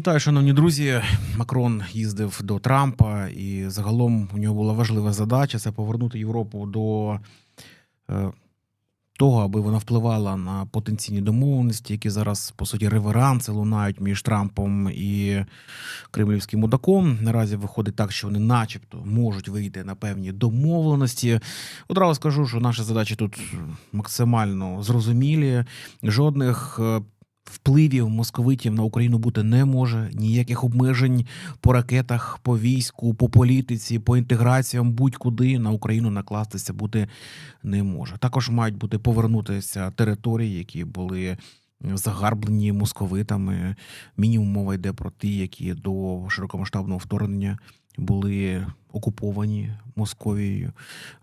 Вітаю, шановні друзі. Макрон їздив до Трампа, і загалом у нього була важлива задача це повернути Європу до е, того, аби вона впливала на потенційні домовленості, які зараз, по суті, реверанси лунають між Трампом і кремлівським мудаком. Наразі виходить так, що вони, начебто, можуть вийти на певні домовленості. Одразу скажу, що наші задачі тут максимально зрозумілі. Жодних. Впливів московитів на Україну бути не може ніяких обмежень по ракетах, по війську, по політиці, по інтеграціям будь-куди на Україну накластися бути не може. Також мають бути повернутися території, які були загарблені московитами. Мінімум мова йде про ті, які до широкомасштабного вторгнення були окуповані Московією.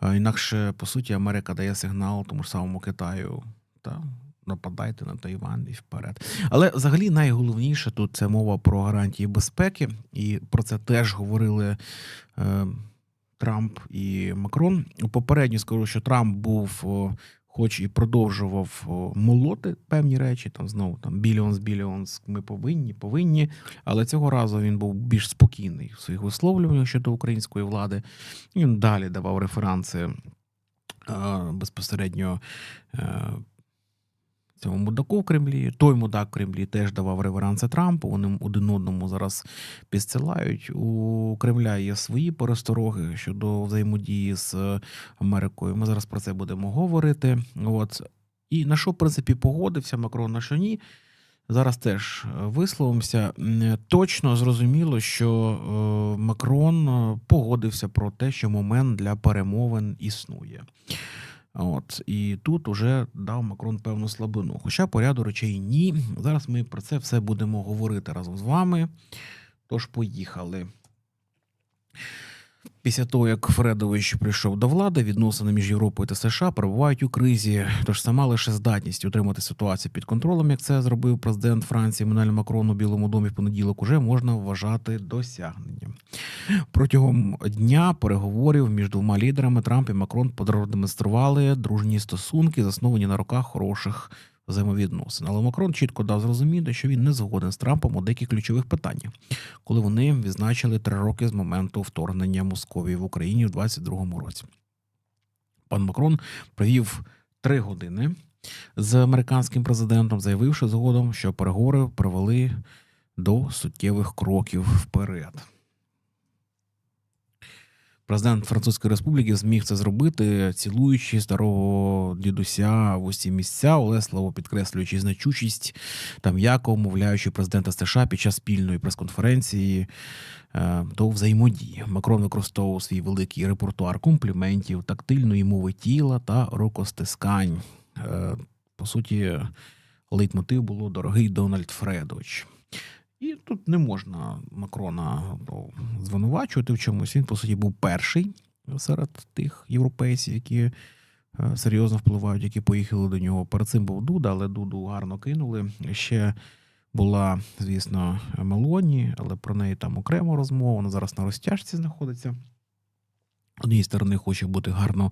Інакше, по суті, Америка дає сигнал тому ж самому Китаю та нападайте на Тайвань і вперед. Але взагалі найголовніше тут це мова про гарантії безпеки, і про це теж говорили е, Трамп і Макрон. Попередньо скажу, що Трамп був. о, Хоч і продовжував молоти певні речі, там знову там біліонс, біліонс, ми повинні, повинні. Але цього разу він був більш спокійний в своїх висловлюваннях щодо української влади. Він далі давав референси е, безпосередньо е, цьому мудаку в Кремлі. Той мудак в Кремлі теж давав реверанси Трампу. Вони один одному зараз підсилають. У Кремля є свої перестороги щодо взаємодії з Америкою. Ми зараз про це будемо говорити. От. І на що, в принципі, погодився Макрон, на що ні. Зараз теж висловимося. Точно зрозуміло, що е, Макрон е, погодився про те, що момент для перемовин існує. От і тут уже дав Макрон певну слабину. Хоча по ряду речей ні. Зараз ми про це все будемо говорити разом з вами. Тож поїхали. Після того, як Фредович прийшов до влади, відносини між Європою та США перебувають у кризі. Тож сама лише здатність утримати ситуацію під контролем, як це зробив президент Франції Еммануель Макрон у Білому домі в понеділок, уже можна вважати досягненням. Протягом дня переговорів між двома лідерами Трамп і Макрон продемонстрували дружні стосунки, засновані на роках хороших взаємовідносин. Але Макрон чітко дав зрозуміти, що він не згоден з Трампом у деяких ключових питаннях, коли вони відзначили три роки з моменту вторгнення Московії в Україні в 22-му році. Пан Макрон провів три години з американським президентом, заявивши згодом, що переговори привели до суттєвих кроків вперед. Президент Французької Республіки зміг це зробити, цілуючи старого дідуся в усі місця, улесливо підкреслюючи значущість та м'яко умовляючи президента США під час спільної прес-конференції е, до взаємодії. Макрон використовував свій великий репертуар компліментів, тактильної мови тіла та рукостискань. Е, По суті, лейтмотив було дорогий Дональд Фредович. І тут не можна Макрона ну, звинувачувати в чомусь. Він, по суті, був перший серед тих європейців, які е, серйозно впливають, які поїхали до нього. Перед цим був Дуда, але Дуду гарно кинули. Ще була, звісно, Мелоні, але про неї там окрема розмова. Вона зараз на розтяжці знаходиться. З однієї сторони, хоче бути гарно.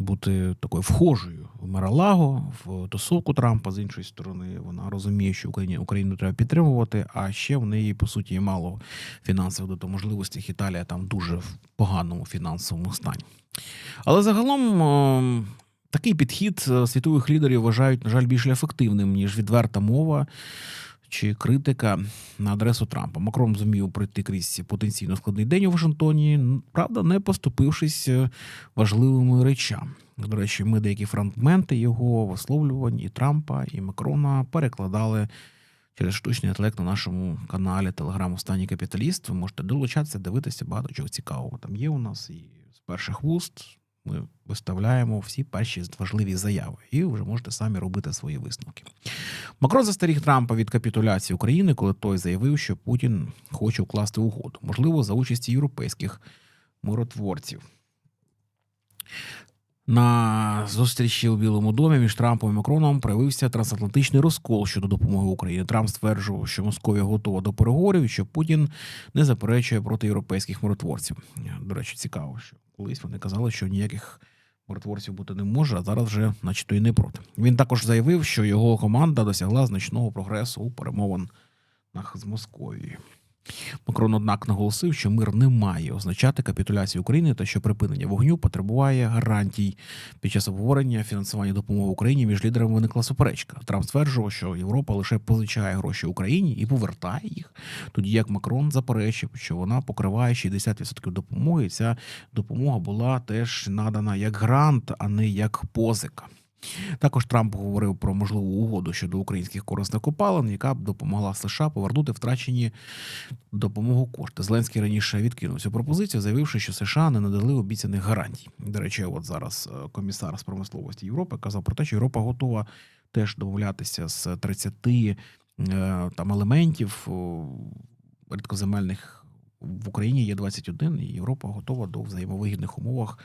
Бути такою вхожою в Маралаго, в тусовку Трампа. З іншої сторони, вона розуміє, що Україні Україну треба підтримувати. А ще в неї по суті мало фінансових можливостей. Італія там дуже в поганому фінансовому стані. Але загалом е, такий підхід е, світових лідерів вважають, на жаль, більш ефективним ніж відверта мова. Чи критика на адресу Трампа Макрон зумів пройти крізь потенційно складний день у Вашингтоні, правда, не поступившись е, важливими речами. До речі, ми деякі фрагменти його висловлювань і Трампа, і Макрона перекладали через штучний інтелект на нашому каналі Телеграм Останній капіталіст. Ви можете долучатися, дивитися багато чого цікавого. Там є у нас і з перших вуст. Ми виставляємо всі перші важливі заяви, і вже можете самі робити свої висновки. Макрон застеріг Трампа від капітуляції України, коли той заявив, що Путін хоче укласти угоду, можливо, за участі європейських миротворців. На зустрічі у Білому домі між Трампом і Макроном проявився трансатлантичний розкол щодо допомоги Україні. Трамп стверджував, що Московія готова до переговорів, що Путін не заперечує проти європейських миротворців. До речі, цікаво, що колись вони казали, що ніяких миротворців бути не може, а зараз вже, начебто, і не проти. Він також заявив, що його команда досягла значного прогресу у перемовин з Московією. Макрон, однак, наголосив, що мир не має означати капітуляцію України та що припинення вогню потребує гарантій. Під час обговорення фінансування допомоги Україні між лідерами виникла суперечка. Трамп стверджував, що Європа лише позичає гроші Україні і повертає їх. Тоді як Макрон заперечив, що вона покриває 60% допомоги. і Ця допомога була теж надана як грант, а не як позика. Також Трамп говорив про можливу угоду щодо українських корисних копалин, яка б допомогла США повернути втрачені допомогу кошти. Зеленський раніше відкинув цю пропозицію, заявивши, що США не надали обіцяних гарантій. До речі, от зараз е, комісар з промисловості Європи казав про те, що Європа готова теж домовлятися з 30 е, там елементів рідкоземельних. В Україні є 21, і Європа готова до взаємовигідних умовах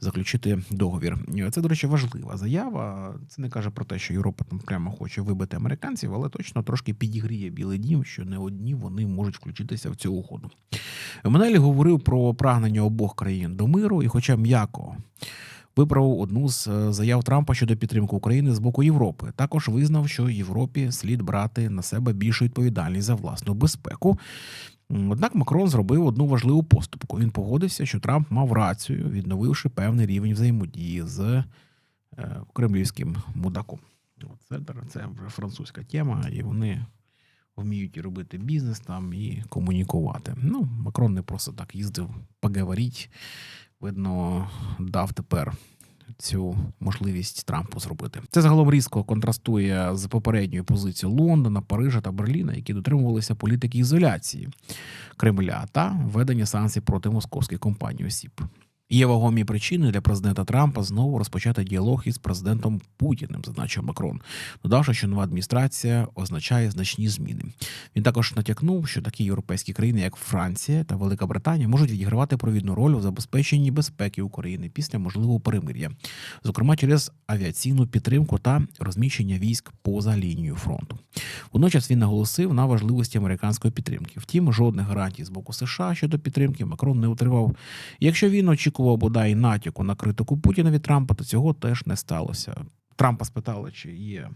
заключити договір. Це, до речі, важлива заява. Це не каже про те, що Європа там прямо хоче вибити американців, але точно трошки підігріє Білий Дім, що не одні вони можуть включитися в цю угоду. Менелі говорив про прагнення обох країн до миру, і, хоча м'яко. Виправив одну з е, заяв Трампа щодо підтримки України з боку Європи. Також визнав, що Європі слід брати на себе більшу відповідальність за власну безпеку. Однак Макрон зробив одну важливу поступку. Він погодився, що Трамп мав рацію, відновивши певний рівень взаємодії з е, кремлівським мудаком. Це, це вже французька тема, і вони вміють робити бізнес там і комунікувати. Ну, Макрон не просто так їздив поговорити. Видно, дав тепер цю можливість Трампу зробити. Це загалом різко контрастує з попередньою позицією Лондона, Парижа та Берліна, які дотримувалися політики ізоляції Кремля та введення санкцій проти московських компаній осіб. Є вагомі причини для президента Трампа знову розпочати діалог із президентом Путіним, зазначив Макрон, додавши, що нова адміністрація означає значні зміни. Він також натякнув, що такі європейські країни, як Франція та Велика Британія, можуть відігравати провідну роль у забезпеченні безпеки України після можливого перемир'я, зокрема через авіаційну підтримку та розміщення військ поза лінією фронту. Водночас він наголосив на важливості американської підтримки. Втім, жодних гарантій з боку США щодо підтримки Макрон не отримав. Якщо він очікував бодай натяку на критику Путіна від Трампа, то цього теж не сталося. Трампа спитали, чи є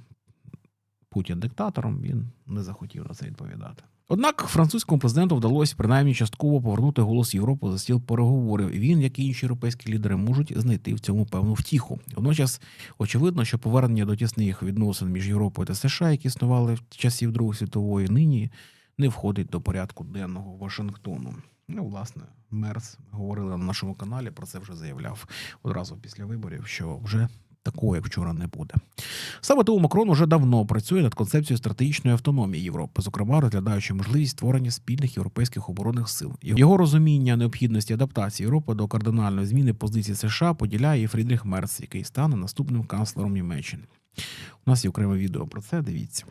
Путін диктатором. Він не захотів на це відповідати. Однак французькому президенту вдалося принаймні частково повернути голос Європи за стіл переговорів, і він, як і інші європейські лідери, можуть знайти в цьому певну втіху. Водночас, очевидно, що повернення до тісних відносин між Європою та США, які існували в часів Другої світової, нині не входить до порядку денного Вашингтону. Ну, власне, Мерс говорили на нашому каналі. Про це вже заявляв одразу після виборів, що вже такого, як вчора, не буде. Саме тому Макрон уже давно працює над концепцією стратегічної автономії Європи, зокрема розглядаючи можливість створення спільних європейських оборонних сил. Його розуміння необхідності адаптації Європи до кардинальної зміни позиції США поділяє і Фрідріх Мерц, який стане наступним канцлером Німеччини. У нас є окреме відео про це. Дивіться.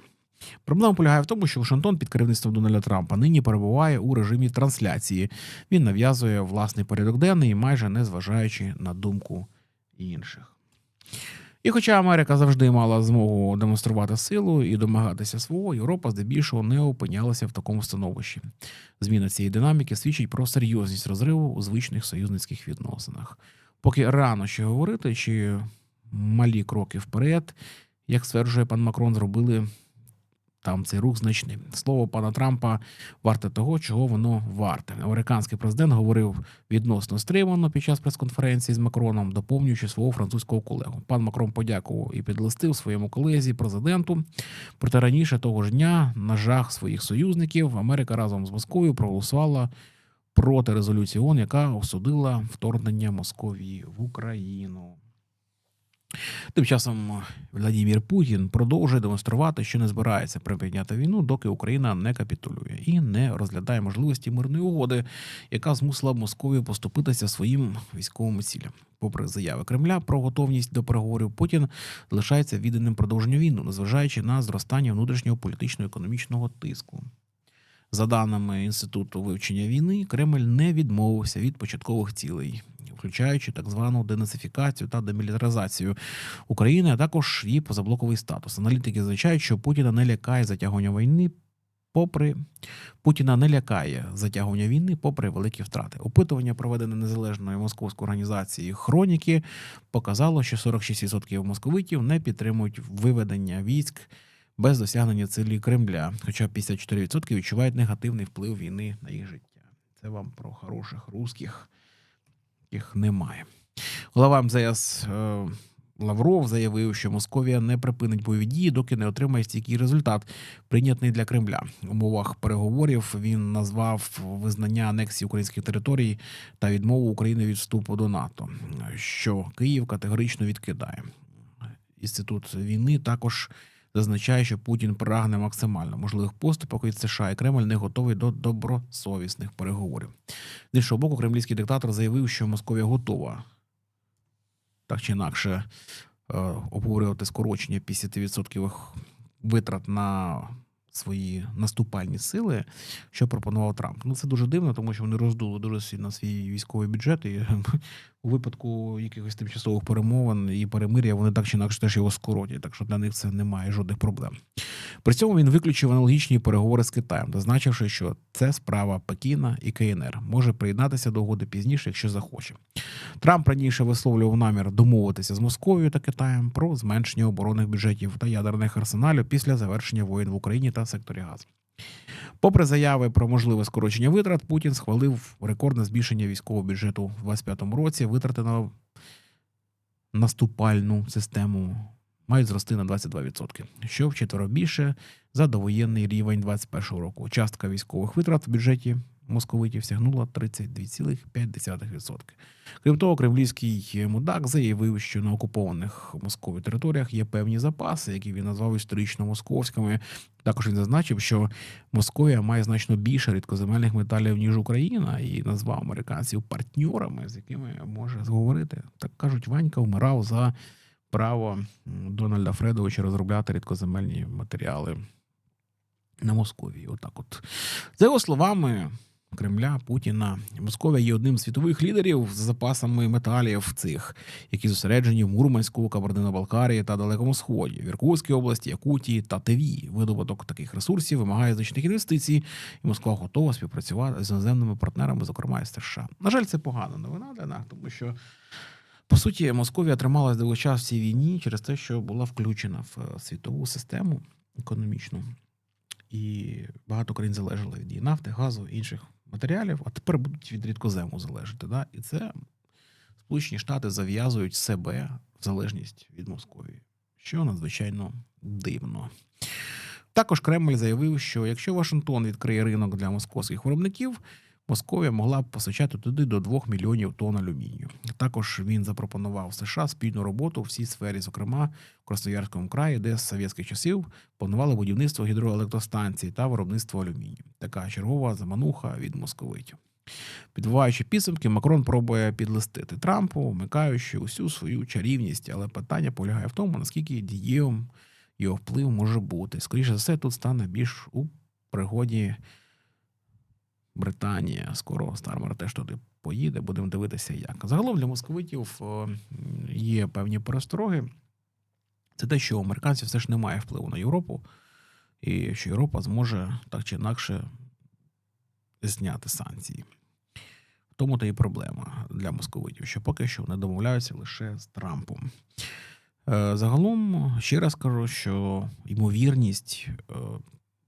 Проблема полягає в тому, що Вашингтон під керівництвом Дональда Трампа нині перебуває у режимі трансляції. Він нав'язує власний порядок денний, майже не зважаючи на думку інших. І хоча Америка завжди мала змогу демонструвати силу і домагатися свого, Європа здебільшого не опинялася в такому становищі. Зміна цієї динаміки свідчить про серйозність розриву у звичних союзницьких відносинах. Поки рано ще говорити, чи малі кроки вперед, як стверджує пан Макрон, зробили там цей рух значний. Слово пана Трампа варте того, чого воно варте. Американський президент говорив відносно стримано під час прес-конференції з Макроном, доповнюючи свого французького колегу. Пан Макрон подякував і підлистив своєму колезі президенту. Проте раніше того ж дня, на жах своїх союзників, Америка разом з Москвою проголосувала проти резолюції ООН, яка осудила вторгнення Московії в Україну. Тим часом Владимир Путін продовжує демонструвати, що не збирається припиняти війну, доки Україна не капітулює і не розглядає можливості мирної угоди, яка змусила Московію поступитися своїм військовим цілям. Попри заяви Кремля про готовність до переговорів, Путін залишається відданим продовженню війни, незважаючи на зростання внутрішнього політично-економічного тиску. За даними інституту вивчення війни, Кремль не відмовився від початкових цілей, включаючи так звану денацифікацію та демілітаризацію України, а також її позаблоковий статус. Аналітики зазначають, що Путіна не лякає затягування війни. Попри Путіна не лякає затягування війни, попри великі втрати. Опитування, проведене незалежною московською організацією Хроніки, показало, що 46% московитів не підтримують виведення військ без досягнення цілі Кремля, хоча 54% відчувають негативний вплив війни на їх життя. Це вам про хороших русських, яких немає. Голова МЗС е, Лавров заявив, що Московія не припинить бойові дії, доки не отримає стійкий результат, прийнятний для Кремля. В умовах переговорів він назвав визнання анексії українських територій та відмову України від вступу до НАТО, що Київ категорично відкидає. Інститут війни також зазначає, що Путін прагне максимально можливих поступок від США і Кремль не готовий до добросовісних переговорів. З іншого боку, кремлівський диктатор заявив, що Московія готова так чи інакше е, обговорювати скорочення 50% витрат на свої наступальні сили, що пропонував Трамп. Ну це дуже дивно, тому що вони роздули дуже сильно свій військовий бюджет. І у випадку якихось тимчасових перемовин і перемир'я вони так чи інакше теж його скоротять. Так що для них це немає жодних проблем. При цьому він виключив аналогічні переговори з Китаєм, зазначивши, що це справа Пекіна і КНР може приєднатися до угоди пізніше, якщо захоче. Трамп раніше висловлював намір домовитися з Московією та Китаєм про зменшення оборонних бюджетів та ядерних арсеналів після завершення воєн в Україні та секторі газу. Попри заяви про можливе скорочення витрат, Путін схвалив рекордне збільшення військового бюджету у 2025 році. Витрати на наступальну систему мають зрости на 22%, що вчетверо більше за довоєнний рівень 2021 року. Частка військових витрат в бюджеті московитів сягнула 32,5%. Крім того, кремлівський мудак заявив, що на окупованих Москові територіях є певні запаси, які він назвав історично московськими. Також він зазначив, що Московія має значно більше рідкоземельних металів ніж Україна, і назвав американців партньорами, з якими може зговорити. Так кажуть, Ванька вмирав за право Дональда Фредовича розробляти рідкоземельні матеріали на Московії. Отак, от за його словами. Кремля Путіна Московія є одним з світових лідерів з запасами металів цих, які зосереджені в Мурманську, Кабардино-Балкарії та Далекому Сході, в Іркутській області, Якутії та Тиві. Видобуток таких ресурсів вимагає значних інвестицій, і Москва готова співпрацювати з іноземними партнерами, зокрема і США. На жаль, це погана новина для нас, тому що. По суті, Московія трималась довгий час в цій війні через те, що була включена в світову систему економічну, і багато країн залежало від її нафти, газу інших матеріалів, а тепер будуть від рідкозему залежати. Да? І це Сполучені Штати зав'язують себе в залежність від Московії, що надзвичайно дивно. Також Кремль заявив, що якщо Вашингтон відкриє ринок для московських виробників, Московія могла б постачати туди до 2 мільйонів тонн алюмінію. Також він запропонував США спільну роботу в цій сфері, зокрема в Красноярському краї, де з совєтських часів планували будівництво гідроелектростанцій та виробництво алюмінію. Така чергова замануха від московитів. Підбиваючи підсумки, Макрон пробує підлистити Трампу, вмикаючи усю свою чарівність, але питання полягає в тому, наскільки дієвим його вплив може бути. Скоріше за все, тут стане більш у пригоді. Британія, скоро Стармер теж туди поїде, будемо дивитися, як. Загалом для московитів є певні перестороги. Це те, що у американців все ж немає впливу на Європу, і що Європа зможе так чи інакше зняти санкції. В тому то і проблема для московитів, що поки що вони домовляються лише з Трампом. Е, загалом, ще раз кажу, що ймовірність е,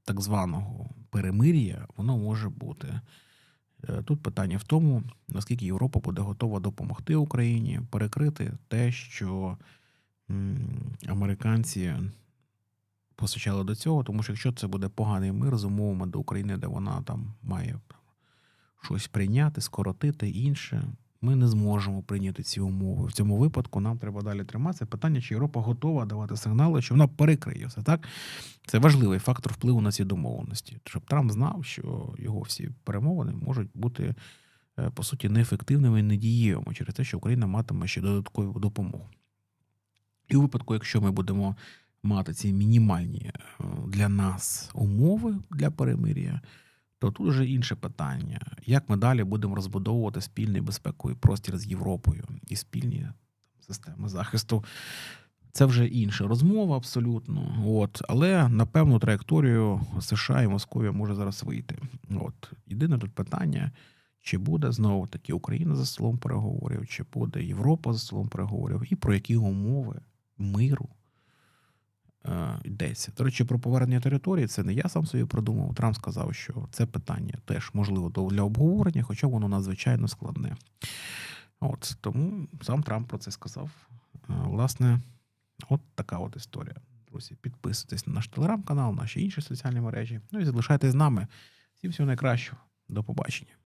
так званого перемир'я, воно може бути. Е, тут питання в тому, наскільки Європа буде готова допомогти Україні перекрити те, що американці постачали до цього, тому що якщо це буде поганий мир з умовами до України, де вона там має щось прийняти, скоротити інше, ми не зможемо прийняти ці умови. В цьому випадку нам треба далі триматися. Питання, чи Європа готова давати сигнали, що вона перекриє все так. Це важливий фактор впливу на ці домовленості. Щоб Трамп знав, що його всі перемовини можуть бути е, по суті неефективними і недієвими через те, що Україна матиме ще додаткову допомогу. І у випадку, якщо ми будемо мати ці мінімальні е, для нас умови для перемир'я то тут вже інше питання: як ми далі будемо розбудовувати спільний безпековий простір з Європою і спільні системи захисту. Це вже інша розмова абсолютно. От, але на певну траєкторію США і Московія може зараз вийти. От єдине тут питання: чи буде знову таки Україна за столом переговорів, чи буде Європа за столом переговорів, і про які умови миру йдеться. До речі, про повернення території це не я сам собі продумав. Трамп сказав, що це питання теж можливо для обговорення, хоча воно надзвичайно складне. От тому сам Трамп про це сказав. Е, Власне, от така от історія. Друзі, підписуйтесь на наш телеграм-канал, наші інші соціальні мережі. Ну і залишайтесь з нами. Всім всього найкращого. До побачення.